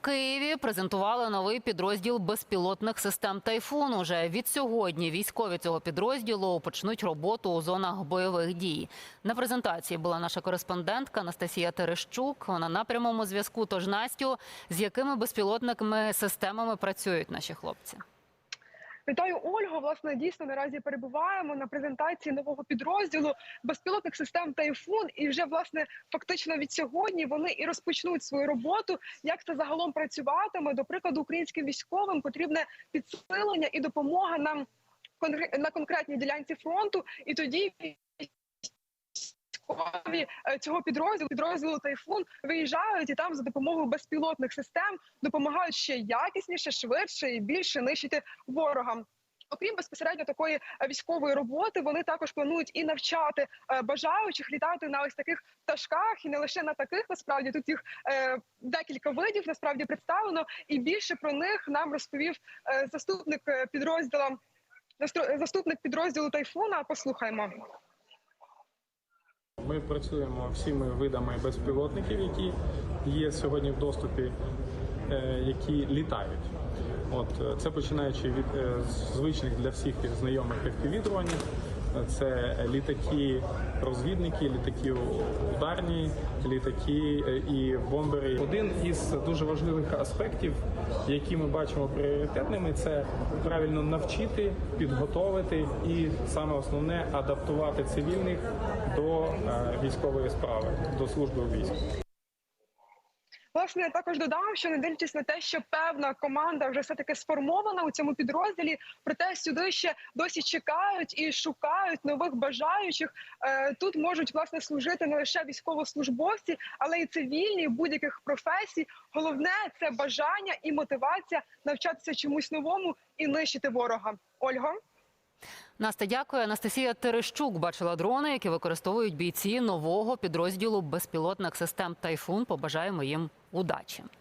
Києві презентували новий підрозділ безпілотних систем Тайфун. Уже від сьогодні військові цього підрозділу почнуть роботу у зонах бойових дій. На презентації була наша кореспондентка Анастасія Терещук. Вона на прямому зв'язку. Тож Настю, з якими безпілотниками системами працюють наші хлопці? Вітаю, Ольгу. Власне, дійсно наразі перебуваємо на презентації нового підрозділу безпілотних систем Тайфун. І вже власне фактично від сьогодні вони і розпочнуть свою роботу. Як це загалом працюватиме? До прикладу, українським військовим потрібне підсилення і допомога нам на конкретній ділянці фронту. І тоді військові е, цього підрозділу, підрозділу Тайфун, виїжджають і там за допомогою безпілотних систем допомагають ще якісніше, швидше і більше нищити ворога. Окрім безпосередньо такої е, військової роботи, вони також планують і навчати е, бажаючих літати на ось таких пташках, і не лише на таких. Насправді тут їх декілька видів насправді представлено, і більше про них нам розповів заступник підрозділа засту- заступник підрозділу Тайфуна. Послухаймо. Ми працюємо всіми видами безпілотників, які є сьогодні в доступі, е, які літають. От е, це починаючи від е, звичних для всіх знайомих FPV-дронів, це літаки розвідники, літаки ударні, літаки е, і бомбери. Один із дуже важливих аспектів, які ми бачимо пріоритетними, це правильно навчити, підготовити і саме основне адаптувати цивільних до е, військової справи, до служби у війську. Власне, я також додам, що не дивлячись на те, що певна команда вже все таки сформована у цьому підрозділі, проте сюди ще досі чекають і шукають нових бажаючих. Е, Тут можуть власне служити не лише військовослужбовці, але й цивільні будь-яких професій. Головне це бажання і мотивація навчатися чомусь новому і нищити ворога. Ольга. Настя, дякую. Анастасія Терещук бачила дрони, які використовують бійці нового підрозділу безпілотних систем Тайфун. Побажаємо їм удачі.